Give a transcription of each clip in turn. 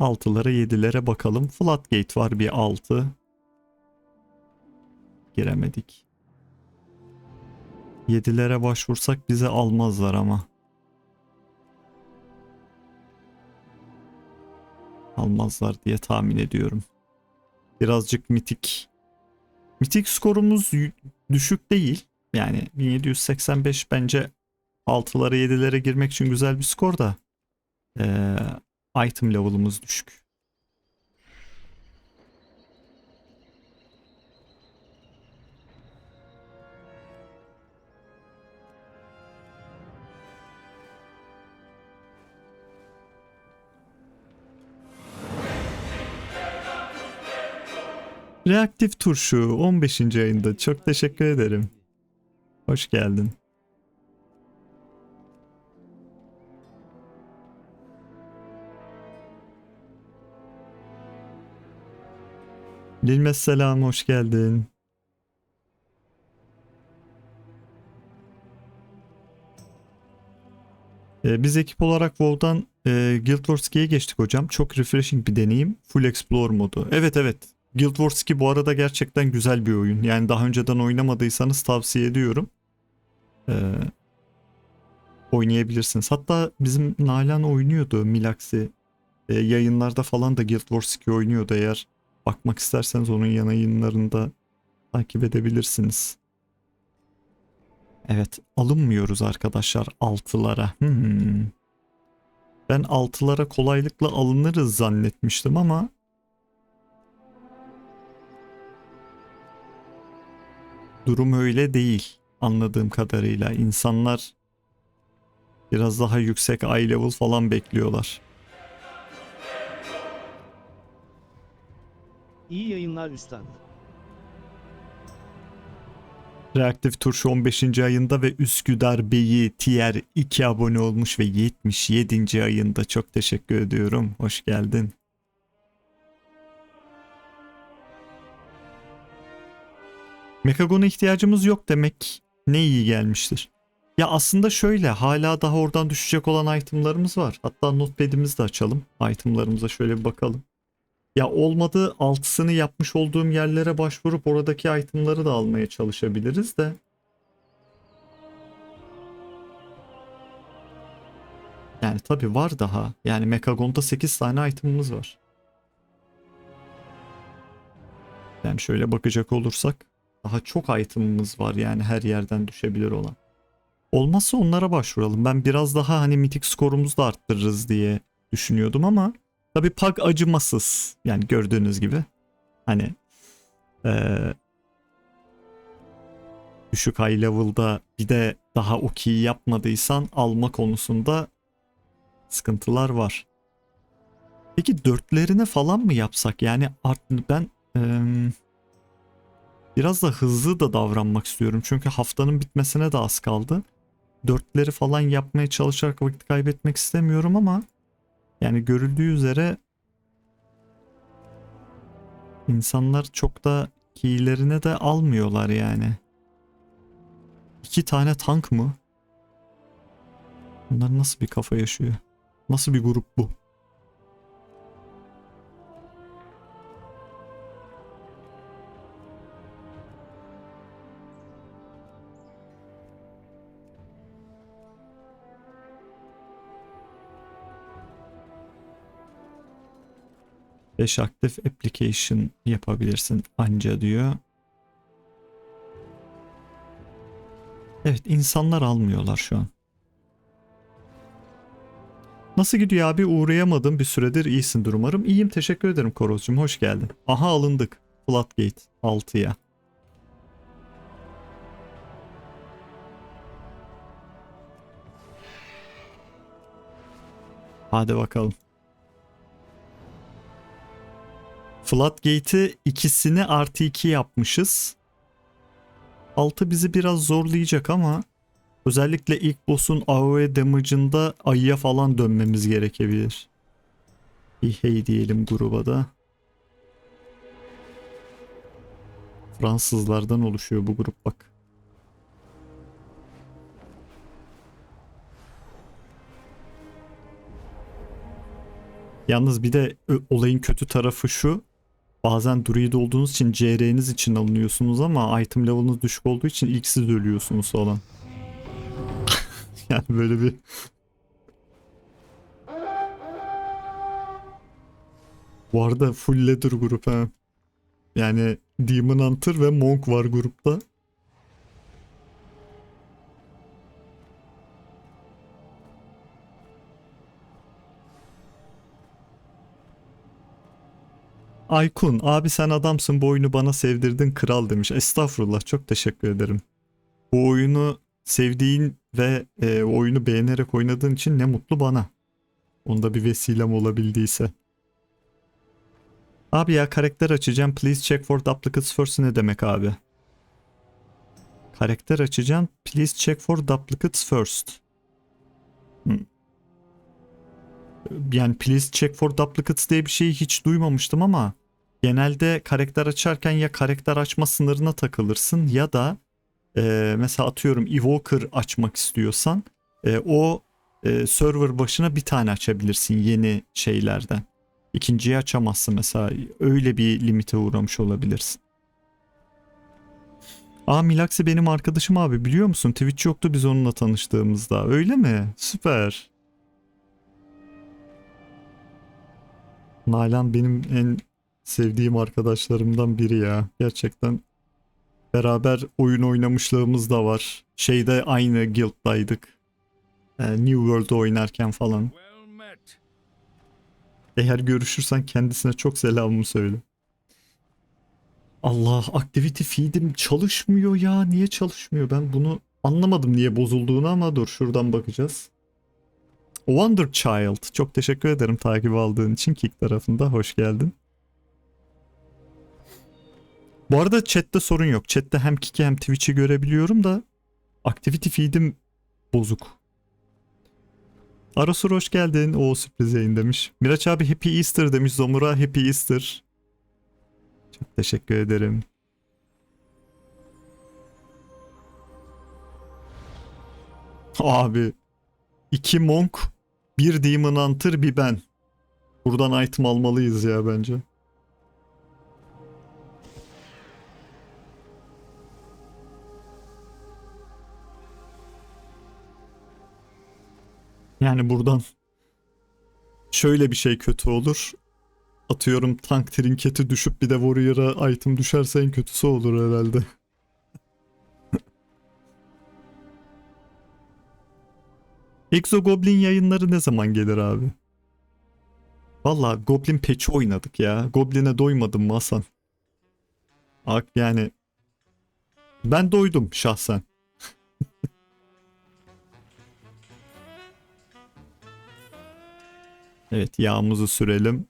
6'lara 7'lere bakalım. Flatgate var bir 6. Giremedik. 7'lere başvursak bize almazlar ama. Almazlar diye tahmin ediyorum. Birazcık mitik. Mitik skorumuz düşük değil. Yani 1785 bence 6'lara 7'lere girmek için güzel bir skor da. Ee, item level'ımız düşük. Reaktif turşu 15. ayında çok teşekkür ederim. Hoş geldin. Bilmez selam hoş geldin. Ee, biz ekip olarak WoW'dan e, Guild Wars 2'ye geçtik hocam. Çok refreshing bir deneyim. Full Explore modu. Evet evet. Guild Wars 2 bu arada gerçekten güzel bir oyun. Yani daha önceden oynamadıysanız tavsiye ediyorum. Ee, oynayabilirsiniz. Hatta bizim Nalan oynuyordu Milax'i. Ee, yayınlarda falan da Guild Wars 2 oynuyordu eğer bakmak isterseniz onun yayınlarında takip edebilirsiniz. Evet alınmıyoruz arkadaşlar altılara. Hmm. Ben altılara kolaylıkla alınırız zannetmiştim ama durum öyle değil anladığım kadarıyla. İnsanlar biraz daha yüksek eye level falan bekliyorlar. İyi yayınlar üstad. Reaktif Turşu 15. ayında ve Üsküdar Bey'i Tier 2 abone olmuş ve 77. ayında çok teşekkür ediyorum. Hoş geldin. Mekagon'a ihtiyacımız yok demek ne iyi gelmiştir. Ya aslında şöyle hala daha oradan düşecek olan itemlarımız var. Hatta notepad'imizi de açalım. Itemlarımıza şöyle bir bakalım. Ya olmadı altısını yapmış olduğum yerlere başvurup oradaki itemları da almaya çalışabiliriz de. Yani tabi var daha. Yani Mekagon'da 8 tane itemimiz var. Yani şöyle bakacak olursak daha çok itemimiz var yani her yerden düşebilir olan. Olmazsa onlara başvuralım. Ben biraz daha hani mitik skorumuzu da arttırırız diye düşünüyordum ama Tabi Pug acımasız. Yani gördüğünüz gibi. Hani eee düşük high level'da bir de daha okey yapmadıysan alma konusunda sıkıntılar var. Peki dörtlerine falan mı yapsak? Yani art, ben eee, biraz da hızlı da davranmak istiyorum. Çünkü haftanın bitmesine de az kaldı. Dörtleri falan yapmaya çalışarak vakit kaybetmek istemiyorum ama yani görüldüğü üzere insanlar çok da keylerine de almıyorlar yani. İki tane tank mı? Bunlar nasıl bir kafa yaşıyor? Nasıl bir grup bu? Beş aktif application yapabilirsin anca diyor. Evet insanlar almıyorlar şu an. Nasıl gidiyor abi? Uğrayamadım bir süredir. iyisindir umarım. İyiyim teşekkür ederim Korozcum. Hoş geldin. Aha alındık. Flatgate 6'ya. Hadi bakalım. Flatgate'i ikisini artı 2 yapmışız. Altı bizi biraz zorlayacak ama özellikle ilk boss'un AoE damage'ında ayıya falan dönmemiz gerekebilir. Bir hey diyelim gruba da. Fransızlardan oluşuyor bu grup bak. Yalnız bir de olayın kötü tarafı şu. Bazen druid olduğunuz için CR'niz için alınıyorsunuz ama item level'ınız düşük olduğu için ilk siz ölüyorsunuz falan. yani böyle bir Bu arada full leather grup ha. Yani Demon Hunter ve Monk var grupta. Aykun abi sen adamsın bu oyunu bana sevdirdin kral demiş. Estağfurullah çok teşekkür ederim. Bu oyunu sevdiğin ve e, oyunu beğenerek oynadığın için ne mutlu bana. Onda bir vesilem olabildiyse. Abi ya karakter açacağım. Please check for duplicates first ne demek abi? Karakter açacağım. Please check for duplicates first. Hmm. Yani please check for duplicates diye bir şeyi hiç duymamıştım ama genelde karakter açarken ya karakter açma sınırına takılırsın ya da e, mesela atıyorum Evoker açmak istiyorsan e, o e, server başına bir tane açabilirsin yeni şeylerden. İkinciyi açamazsın mesela. Öyle bir limite uğramış olabilirsin. Aa Milaksi benim arkadaşım abi biliyor musun? Twitch yoktu biz onunla tanıştığımızda. Öyle mi? Süper. Nalan benim en sevdiğim arkadaşlarımdan biri ya. Gerçekten beraber oyun oynamışlığımız da var. Şeyde aynı guilddaydık. Ee, New World'da oynarken falan. Eğer görüşürsen kendisine çok selamımı söyle. Allah activity feed'im çalışmıyor ya. Niye çalışmıyor? Ben bunu anlamadım niye bozulduğunu ama dur şuradan bakacağız. Wonder Child. Çok teşekkür ederim takip aldığın için Kick tarafında. Hoş geldin. Bu arada chatte sorun yok. Chatte hem Kick'i hem Twitch'i görebiliyorum da activity feed'im bozuk. Arasur hoş geldin. O sürpriz yayın demiş. Miraç abi Happy Easter demiş. Zomura Happy Easter. Çok teşekkür ederim. Abi. iki monk, bir demon hunter, bir ben. Buradan item almalıyız ya bence. Yani buradan şöyle bir şey kötü olur. Atıyorum tank trinketi düşüp bir de warrior'a item düşerse en kötüsü olur herhalde. Exo Goblin yayınları ne zaman gelir abi? Valla Goblin patch'i oynadık ya. Goblin'e doymadım mı Hasan? Ak yani ben doydum şahsen. Evet yağımızı sürelim.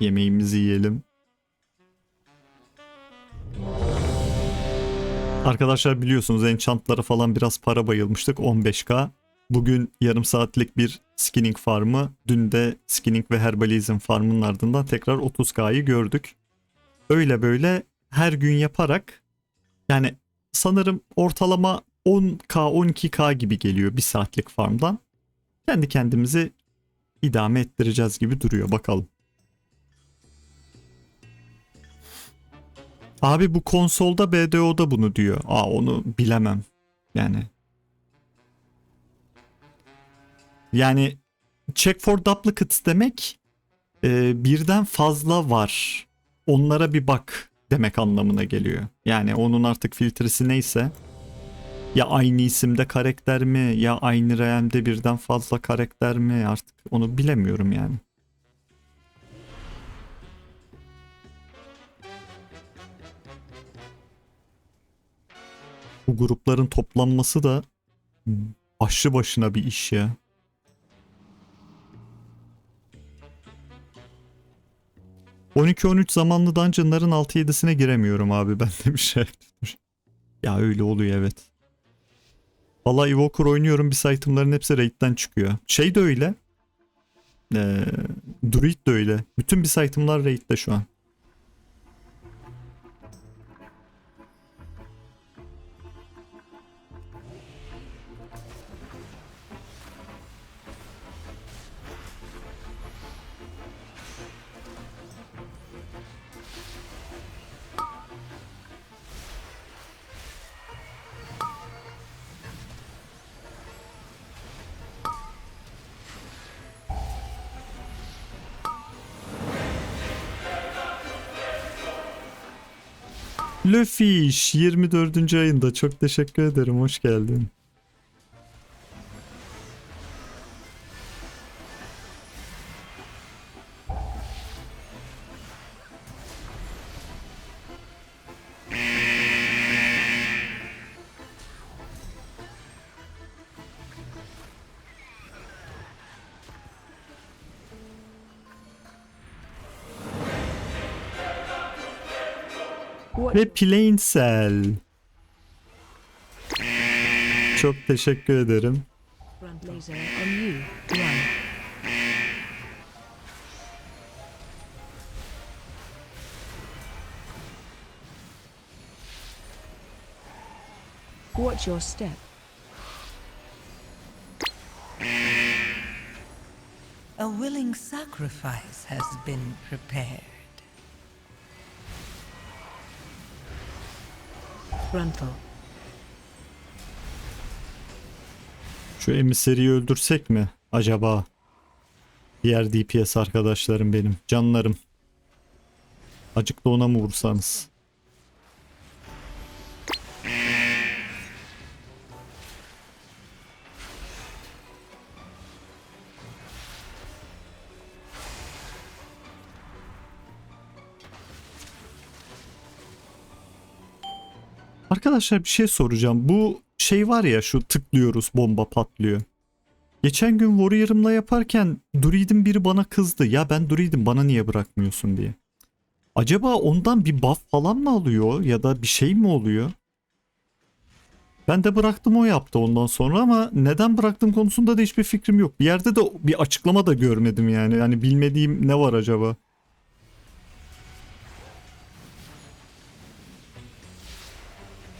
Yemeğimizi yiyelim. Arkadaşlar biliyorsunuz enchantlara falan biraz para bayılmıştık 15k. Bugün yarım saatlik bir skinning farmı, dün de skinning ve herbalizm farmının ardından tekrar 30k'yı gördük. Öyle böyle her gün yaparak yani sanırım ortalama 10k 12k gibi geliyor bir saatlik farmdan kendi kendimizi idame ettireceğiz gibi duruyor bakalım. Abi bu konsolda BDO'da bunu diyor. Aa onu bilemem. Yani yani check for duplicates demek e, birden fazla var. Onlara bir bak demek anlamına geliyor. Yani onun artık filtresi neyse ya aynı isimde karakter mi ya aynı realmde birden fazla karakter mi artık onu bilemiyorum yani. Bu grupların toplanması da başlı başına bir iş ya. ...12-13 zamanlı dungeonların 6-7'sine giremiyorum abi ben de bir şey. Ya öyle oluyor evet. Valla Evoker oynuyorum bir itemların hepsi raid'den çıkıyor. Şey de öyle. Ee, Druid de öyle. Bütün bir itemlar raid'de şu an. Löfiş 24. ayında çok teşekkür ederim. Hoş geldin. Ve Plainsel. Çok teşekkür ederim. Watch your step. A willing sacrifice has been prepared. Frontal. Şu emiseriyi öldürsek mi acaba? Diğer DPS arkadaşlarım benim. Canlarım. Acık da ona mı vursanız? Arkadaşlar bir şey soracağım. Bu şey var ya şu tıklıyoruz bomba patlıyor. Geçen gün Warrior'ımla yaparken Druid'in biri bana kızdı. Ya ben Druid'im bana niye bırakmıyorsun diye. Acaba ondan bir buff falan mı alıyor ya da bir şey mi oluyor? Ben de bıraktım o yaptı ondan sonra ama neden bıraktım konusunda da hiçbir fikrim yok. Bir yerde de bir açıklama da görmedim yani. Yani bilmediğim ne var acaba?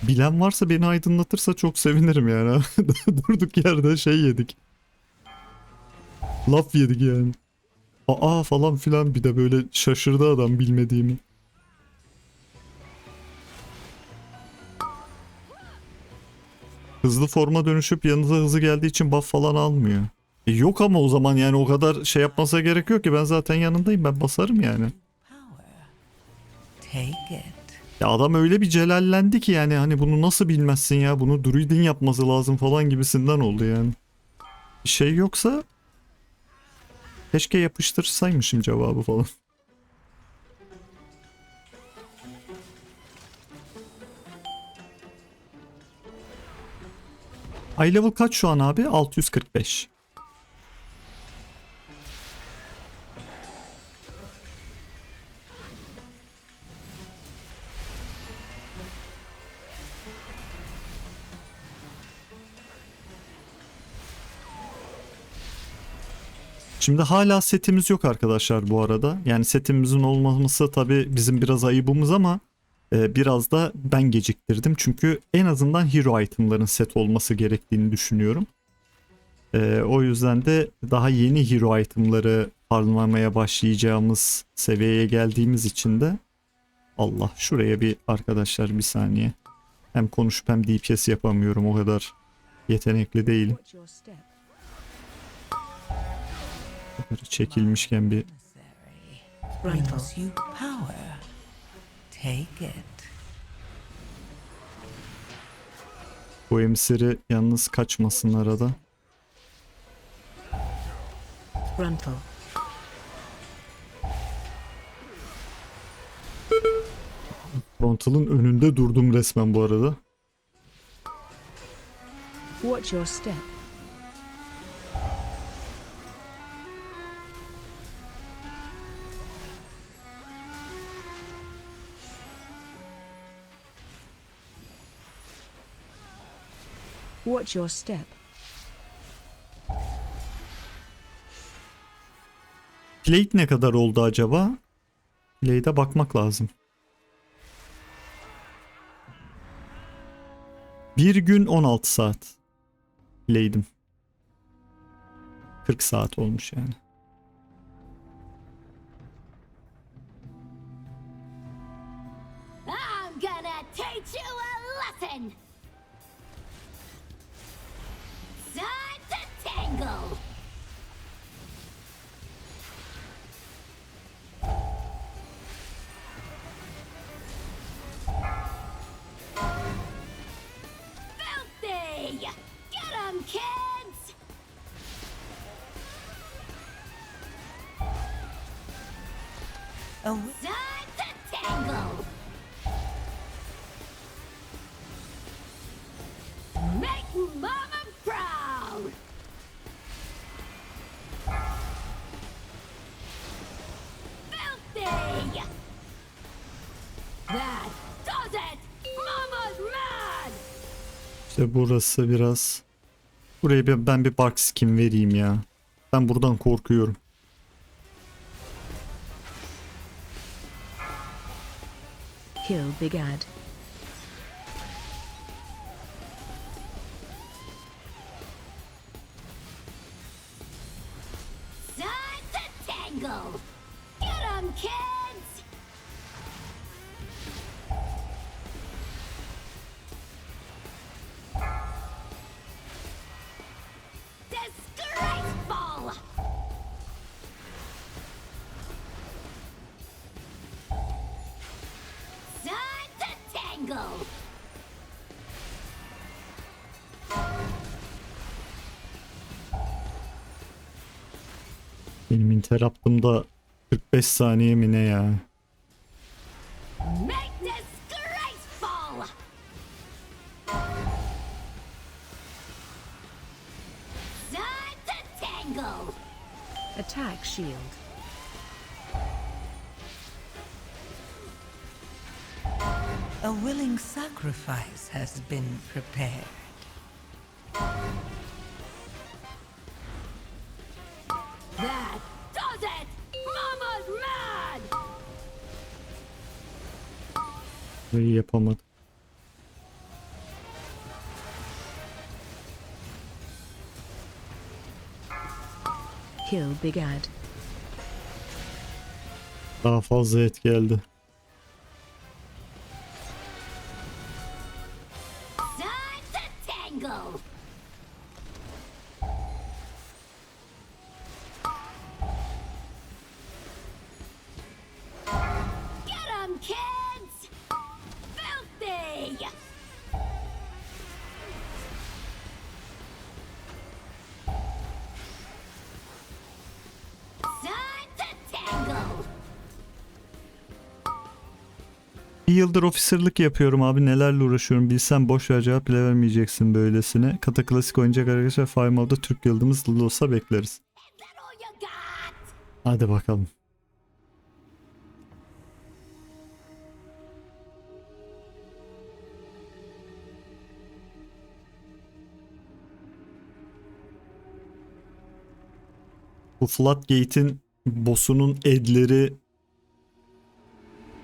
Bilen varsa beni aydınlatırsa çok sevinirim yani. Durduk yerde şey yedik. Laf yedik yani. Aa falan filan bir de böyle şaşırdı adam bilmediğimi. Hızlı forma dönüşüp yanınıza hızı geldiği için buff falan almıyor. E yok ama o zaman yani o kadar şey yapmasa gerek yok ki ben zaten yanındayım ben basarım yani. Take it. Ya adam öyle bir celallendi ki yani hani bunu nasıl bilmezsin ya bunu druidin yapması lazım falan gibisinden oldu yani. Şey yoksa keşke yapıştırsaymışım cevabı falan. Ay level kaç şu an abi? 645. Şimdi hala setimiz yok arkadaşlar bu arada. Yani setimizin olmaması tabi bizim biraz ayıbımız ama e, biraz da ben geciktirdim. Çünkü en azından hero itemların set olması gerektiğini düşünüyorum. E, o yüzden de daha yeni hero itemları farmlamaya başlayacağımız seviyeye geldiğimiz için de Allah şuraya bir arkadaşlar bir saniye. Hem konuşup hem DPS yapamıyorum o kadar yetenekli değilim. Çekilmişken bir. Bu emsiri yalnız kaçmasın arada. Frontal. Frontal'ın önünde durdum resmen bu arada. Watch your step. Watch your step. Plate ne kadar oldu acaba? Plate'e bakmak lazım. Bir gün 16 saat. Play'dim. 40 saat olmuş yani. I'm gonna teach you a lesson! İşte burası biraz... Buraya bir, ben bir bark skin vereyim ya. Ben buradan korkuyorum. Kill Big Ad. Tangle. Get 'em, kids. Benim interrupt'ımda 45 saniye mi ne ya? Attack shield. a willing sacrifice has been prepared. Burayı yapamadım. Kill Big Ad. Daha fazla et geldi. Yıldır officerlık yapıyorum abi nelerle uğraşıyorum bilsen boş ver cevap bile vermeyeceksin böylesine. Kata klasik oyuncak arkadaşlar Fire Mode'da Türk yıldımız olsa bekleriz. Hadi bakalım. Bu Floodgate'in boss'unun edleri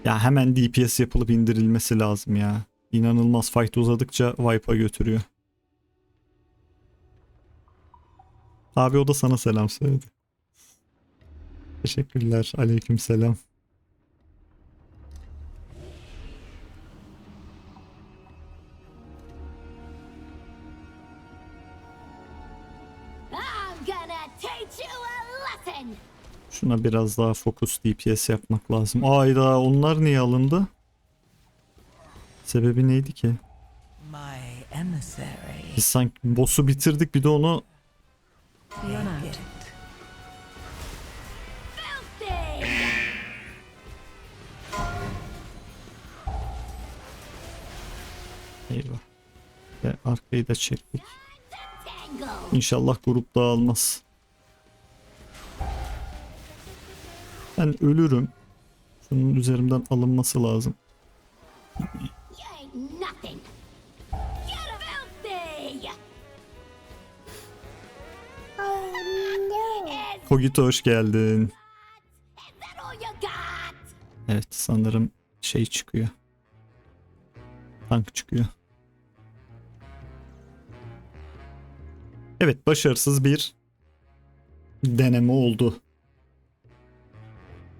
ya hemen DPS yapılıp indirilmesi lazım ya. İnanılmaz fight uzadıkça wipe'a götürüyor. Abi o da sana selam söyledi. Teşekkürler. Aleyküm selam. Şuna biraz daha fokus DPS yapmak lazım. Ayda onlar niye alındı? Sebebi neydi ki? Biz sanki boss'u bitirdik bir de onu eyvah. Ve arkayı da çektik. İnşallah grup dağılmaz. Ben ölürüm. Şunun üzerimden alınması lazım. Kogito hoş geldin. Evet sanırım şey çıkıyor. Tank çıkıyor. Evet başarısız bir deneme oldu.